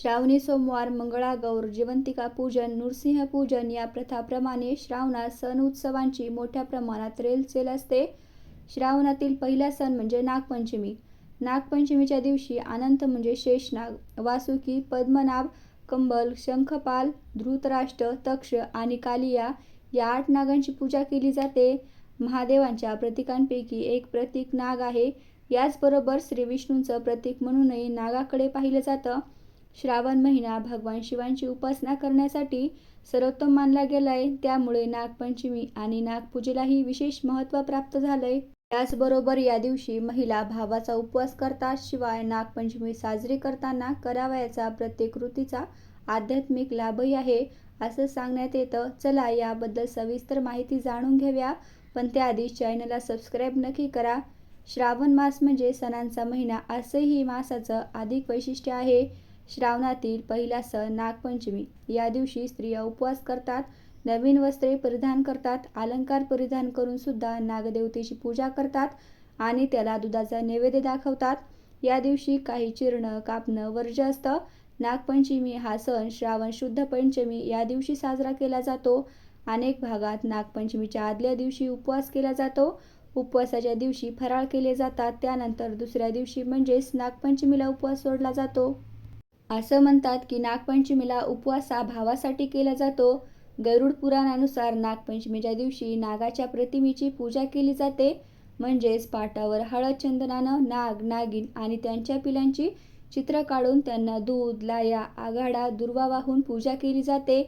श्रावणी सोमवार मंगळागौर जिवंतिका पूजन नृसिंह पूजन या प्रथाप्रमाणे श्रावणात सण उत्सवांची मोठ्या प्रमाणात रेलचेल असते. श्रावणातील पहिला सण म्हणजे नागपंचमी. नागपंचमीच्या दिवशी अनंत म्हणजे शेषनाग वासुकी पद्मनाभ कंबल शंखपाल धृतराष्ट्र तक्ष आणि कालिया या आठ नागांची पूजा केली जाते. महादेवांच्या प्रतीकांपैकी एक प्रतीक नाग आहे. याचबरोबर श्री विष्णूंचं प्रतीक म्हणूनही नागाकडे पाहिलं जातं. श्रावण महिना भगवान शिवांची उपासना करण्यासाठी सर्वोत्तम मानला गेलाय. त्यामुळे नागपंचमी आणि नागपूजेलाही विशेष महत्त्व प्राप्त झालंय. त्याचबरोबर या दिवशी महिला भावाचा उपवास करतात. शिवाय नागपंचमी साजरी करताना करावयाचा प्रत्येक कृतीचा आध्यात्मिक लाभही आहे असं सांगण्यात येतं. चला याबद्दल सविस्तर माहिती जाणून घेऊया पण त्याआधी चॅनलला सबस्क्राईब नक्की करा. श्रावण मास म्हणजे सणांचा महिना असंही मासाचं अधिक वैशिष्ट्य आहे. श्रावणातील पहिला सण नागपंचमी. या दिवशी स्त्रिया उपवास करतात नवीन वस्त्रे परिधान करतात अलंकार परिधान करून सुद्धा नागदेवतेची पूजा करतात आणि त्याला दुधाचा नैवेद्य दाखवतात. या दिवशी काही चिरणं कापणं वर्ज्य असतं. नागपंचमी हा सण श्रावण शुद्ध पंचमी या दिवशी साजरा केला जातो. अनेक भागात नागपंचमीच्या आदल्या दिवशी उपवास केला जातो. उपवासाच्या दिवशी फराळ केले जातात. त्यानंतर दुसऱ्या दिवशी म्हणजेच नागपंचमीला उपवास सोडला जातो. असं म्हणतात की नागपंचमीला उपवास हा भावासाठी केला जातो. गरुड पुराणानुसार नागपंचमीच्या दिवशी नागाच्या प्रतिमेची पूजा केली जाते. म्हणजेच पाटावर हळद चंदनानं नाग नागिन आणि त्यांच्या पिलांची चित्र काढून त्यांना दूध लाया आघाडा दुर्वा वाहून पूजा केली जाते.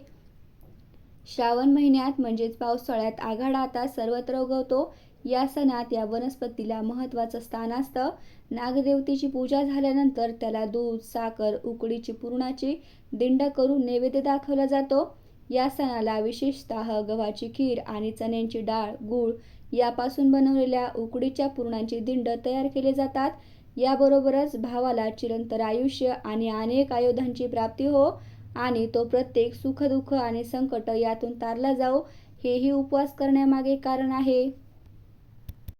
श्रावण महिन्यात म्हणजेच पावसाळ्यात आघाडा आता सर्वत्र उगवतो. या सणात या वनस्पतीला महत्त्वाचं स्थान असतं. नागदेवतेची पूजा झाल्यानंतर त्याला दूध साखर उकडीची पुरणाची दिंड करून नैवेद्य दाखवला जातो. या सणाला विशेषतः गव्हाची खीर आणि चण्यांची डाळ गूळ यापासून बनवलेल्या उकडीच्या पुरणांची दिंड तयार केले जातात. याबरोबरच भावाला चिरंतर आयुष्य आणि अनेक आयुधांची प्राप्ती हो. आणि तो प्रत्येक सुखदुःख आणि संकट यातून तारला जाओ हेही उपवास करण्यामागे कारण आहे.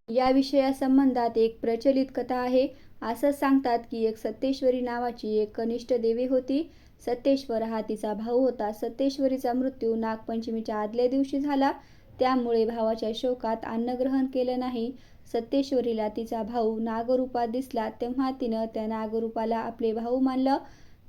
या विषयासंबंधात एक प्रचलित कथा आहे. असं सांगतात की एक सत्तेश्वरी नावाची एक कनिष्ठ देवी होती. सत्तेश्वर हा तिचा भाऊ होता. सत्तेश्वरीचा मृत्यू नागपंचमीच्या आदल्या दिवशी झाला. त्यामुळे भावाच्या शोकात अन्नग्रहण केलं नाही. सत्तेश्वरीला तिचा भाऊ नागरूपात दिसला. तेव्हा तिनं त्या नागरूपाला आपले भाऊ मानलं.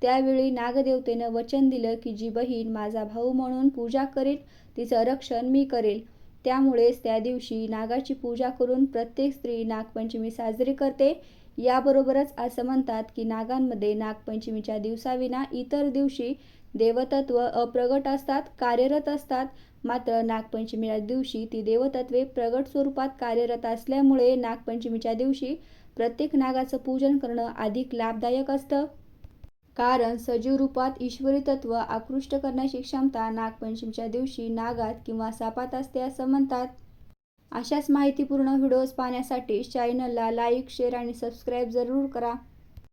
त्यावेळी नागदेवतेनं वचन दिलं की जी बहीण माझा भाऊ म्हणून पूजा करेल तिचं रक्षण मी करेल. त्यामुळेच त्या दिवशी नागाची पूजा करून प्रत्येक स्त्री नागपंचमी साजरी करते. याबरोबरच असं म्हणतात की नागांमध्ये नागपंचमीच्या दिवसाविना इतर दिवशी देवतत्व अप्रगट असतात कार्यरत असतात. मात्र नागपंचमीच्या दिवशी ती देवतत्वे प्रगट स्वरूपात कार्यरत असल्यामुळे नागपंचमीच्या दिवशी प्रत्येक नागाचं पूजन करणं अधिक लाभदायक असतं. कारण सजीव रूपात ईश्वरी तत्व आकृष्ट करण्याची क्षमता नागपंचमीच्या दिवशी नागात किंवा सापात असते असं म्हणतात. अशाच माहितीपूर्ण व्हिडिओज पाहण्यासाठी चॅनलला लाईक शेअर आणि सबस्क्राईब जरूर करा.